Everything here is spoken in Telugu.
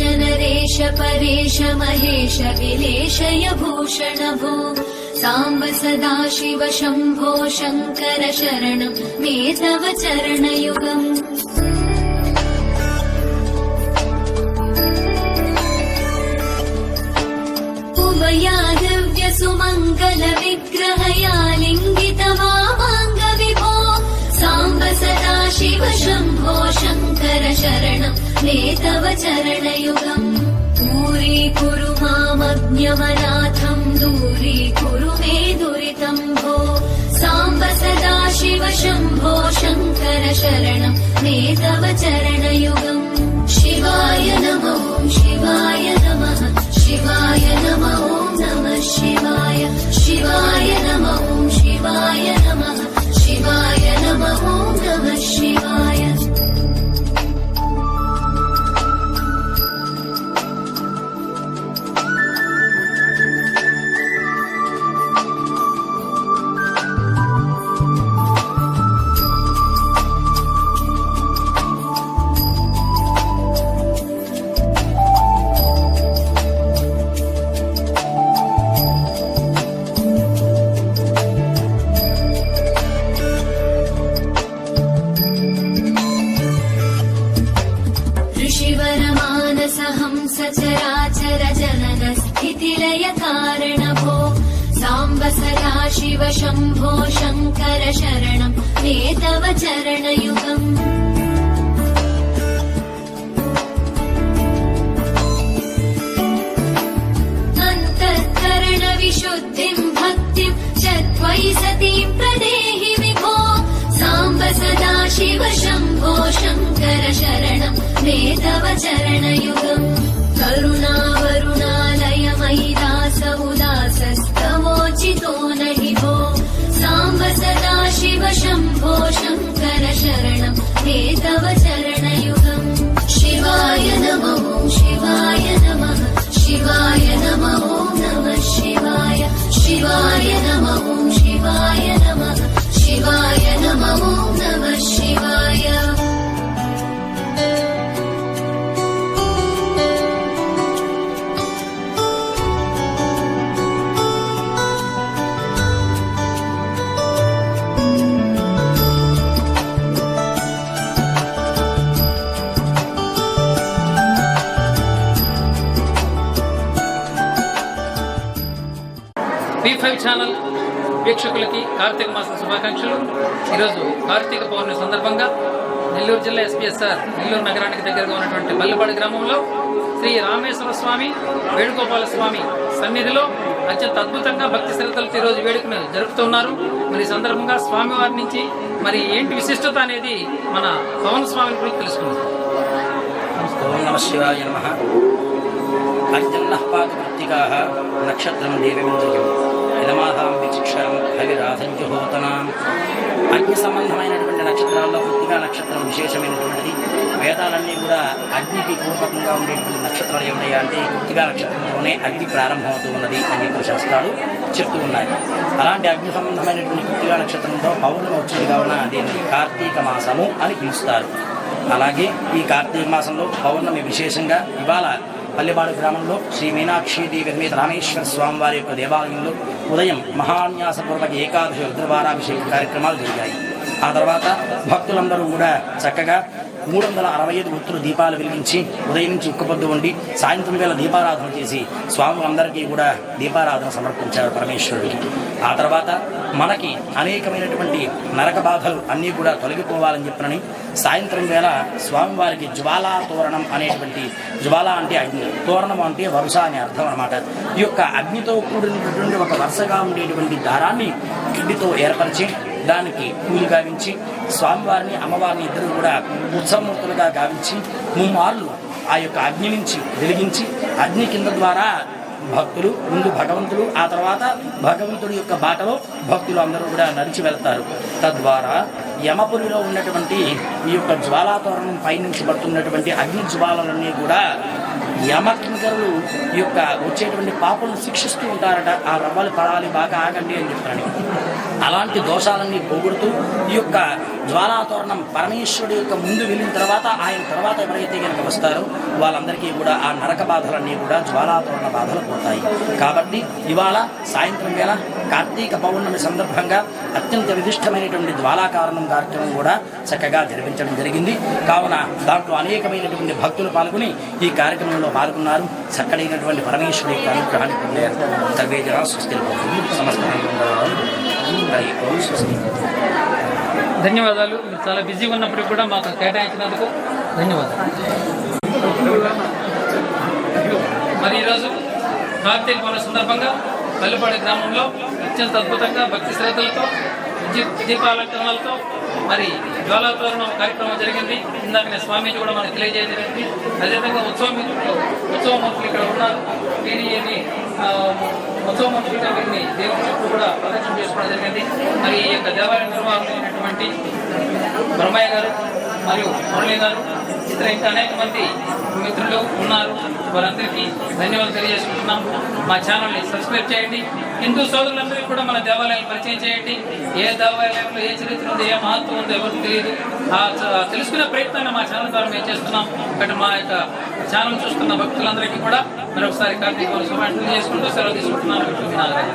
नरेश परेश महेश विलेशय भूषण भो साम्ब सदा शिव शम्भो शङ्कर शरणं। मे तव चरणयुगम्। उमया दिव्य सुमङ्गल विग्रहया लिङ्गित वामाङ्ग विभो साम्ब सदा शिव शम्भो शङ्कर शरणं तव चरणयुगम्। दूरीकुरु मामज्ञमनाथम् दूरीकुरु मे दुरितम् भो साम्ब सदा शिव शम्भो शङ्कर शरणं मे तव चरणयुगम्। शिवाय नमो शिवाय नमः शिवाय नमो नमः शिवाय शिवाय नमो ऋषिवरमानसहंस चराचर जनन स्थितिलय कारणभो साम्ब सदा शिव शम्भो शङ्कर शरणं मे तव चरणयुगम्। अन्तःकरणविशुद्धिम् भक्तिम् च त्वयि सतीं प्रदेहि विभो साम्ब सदा शिव शम्भो शङ्कर शरणं मे तव चरणयुगम् करुणावरुणालयमयि పీ ఛానల్ వీక్షకులకి కార్తీక మాస శుభాకాంక్షలు. ఈరోజు కార్తీక పౌర్ణమి సందర్భంగా నెల్లూరు జిల్లా ఎస్పీఎస్ఆర్ నెల్లూరు నగరానికి దగ్గరగా ఉన్నటువంటి బల్లిపాడు గ్రామంలో శ్రీ రామేశ్వర స్వామి వేణుగోపాల స్వామి సన్నిధిలో అత్యంత అద్భుతంగా భక్తి శ్రద్ధలతో ఈరోజు వేడుకను జరుపుతున్నారు. మరి సందర్భంగా స్వామివారి నుంచి మరి ఏంటి విశిష్టత అనేది మన పవన్ స్వామిని గురించి తెలుసుకుందాం. నమ శివాయ నమ. అర్జన్న నక్షత్రం దేవమింద్రియం ఇదమాహాం విచిక్షరం హవిరాధంజుహోతనాం అగ్ని సంబంధమైనటువంటి నక్షత్రాల్లో పుట్టిగా నక్షత్రం విశేషమైనటువంటిది. వేదాలన్నీ కూడా అగ్నికి పూర్వకంగా ఉండేటువంటి నక్షత్రాలు ఏమయ్యా అంటే పుట్టిగా నక్షత్రంలోనే అగ్ని ప్రారంభమవుతూ ఉన్నది అని చెప్పిన శాస్త్రాలు చెప్తూ ఉన్నాయి. అలాంటి అగ్ని సంబంధమైనటువంటి పుట్టిగా నక్షత్రంలో పౌర్ణమి వచ్చింది కావున దీన్ని కార్తీక మాసము అని పిలుస్తారు. అలాగే ఈ కార్తీక మాసంలో పౌర్ణమి విశేషంగా ఇవాళ పల్లెపాడు గ్రామంలో శ్రీ మీనాక్షి దేవి సమేత రామేశ్వర స్వామి వారి యొక్క దేవాలయంలో ఉదయం మహాన్యాసపూర్వక ఏకాదశి రుద్రవారాభిషేక కార్యక్రమాలు జరిగాయి. ఆ తర్వాత భక్తులందరూ కూడా చక్కగా మూడు వందల అరవై ఐదు ఒత్తులు దీపాలు వెలిగించి ఉదయం నుంచి ఉక్కపొద్దు ఉండి సాయంత్రం వేళ దీపారాధన చేసి స్వాములందరికీ కూడా దీపారాధన సమర్పించారు పరమేశ్వరుడికి. ఆ తర్వాత మనకి అనేకమైనటువంటి నరక బాధలు అన్నీ కూడా తొలగిపోవాలని చెప్పనని సాయంత్రం వేళ స్వామివారికి జ్వాలా తోరణం అనేటువంటి జ్వాల అంటే అగ్ని తోరణం అంటే వరుస అనే అర్థం అనమాట ఈ యొక్క అగ్నితో కూడినటువంటి ఒక వరుసగా ఉండేటువంటి దారాన్ని కిడ్డితో ఏర్పరిచి దానికి పూలు గావించి స్వామివారిని అమ్మవారిని ఇద్దరు కూడా ఉత్సవమూర్తులుగా గావించి ముమ్మార్లు ఆ యొక్క అగ్ని నుంచి వెలిగించి అగ్ని కింద ద్వారా భక్తులు ముందు భగవంతుడు ఆ తర్వాత భగవంతుడి యొక్క బాటలో భక్తులు అందరూ కూడా నడిచి వెళ్తారు. తద్వారా యమపురిలో ఉన్నటువంటి ఈ యొక్క జ్వాలాతోరణం పైనుంచి పడుతున్నటువంటి అగ్ని జ్వాలలన్నీ కూడా యమకింకరులు ఈ యొక్క వచ్చేటువంటి పాపలను శిక్షిస్తూ ఉంటారట. ఆ రవ్వలు పడాలి బాగా ఆగండి అని చెప్తారని అలాంటి దోషాలన్నీ పోగొడుతూ ఈ యొక్క జ్వాలాతోరణం పరమేశ్వరుడు యొక్క ముందు వెళ్ళిన తర్వాత ఆయన తర్వాత ఎవరైతే కనుక వస్తారో వాళ్ళందరికీ కూడా ఆ నరక బాధలన్నీ కూడా జ్వాలాతోరణ బాధలు పోతాయి. కాబట్టి ఇవాళ సాయంత్రం వేళ కార్తీక పౌర్ణమి సందర్భంగా అత్యంత విశిష్టమైనటువంటి జ్వాలాకారణం కార్యక్రమం కూడా చక్కగా జరిపించడం జరిగింది. కావున దాంట్లో అనేకమైనటువంటి భక్తులు పాల్గొని ఈ కార్యక్రమంలో పాల్గొన్నారు. చక్కడైనటువంటి పరమేశ్వరుడి యొక్క అనుగ్రహానికి సర్వేజన సర్వే సమస్త హరి ఓం స్వస్తి. ధన్యవాదాలు. మీరు చాలా బిజీగా ఉన్నప్పటికి కూడా మాకు కేటాయించినందుకు ధన్యవాదాలు. మరి ఈరోజు కార్తీక పౌర్ణమి సందర్భంగా పల్లిపాడు గ్రామంలో అత్యంత అద్భుతంగా భక్తి శ్రద్ధలతో దీపాలంకరణలతో మరి జ్వాలాతోరణం కార్యక్రమం జరిగింది. ఇందాక స్వామీజీ కూడా మనకు తెలియజేయజరిగింది అదేవిధంగా ఉత్సవమూర్తులు ఉత్సవమూర్తులు ఇక్కడ ఉన్నారు. వీరిని ఉత్సవమూర్తులుగా వీరిని దేవుని చుట్టూ కూడా ప్రదక్షిణ చేసుకోవడం జరిగింది. మరి ఈ యొక్క దేవాలయ నిర్వాహకులైనటువంటి బ్రహ్మయ్య గారు మరియు మురళి గారు ఇతర ఇంకా అనేక మంది మిత్రులు ఉన్నారు. వారందరికీ ధన్యవాదాలు తెలియజేసుకుంటున్నాం మా ఛానల్ని సబ్స్క్రైబ్ చేయండి. హిందూ సోదరులందరికీ కూడా మన దేవాలయాలు పరిచయం చేయండి. ఏ దేవాలయంలో ఏ చరిత్ర ఉంది ఏ మహత్వం ఉందో ఎవరికి తెలియదు. ఆ తెలుసుకునే ప్రయత్నాన్ని మా ఛానల్ ద్వారా మేము చేస్తున్నాం. ఇక్కడ మా యొక్క ఛానల్ చూస్తున్న భక్తులందరికీ కూడా మరొకసారి కార్తీక శుభాకాంక్షలు చేసుకుంటూ సెలవు తీసుకుంటున్నాను. నాగరాజు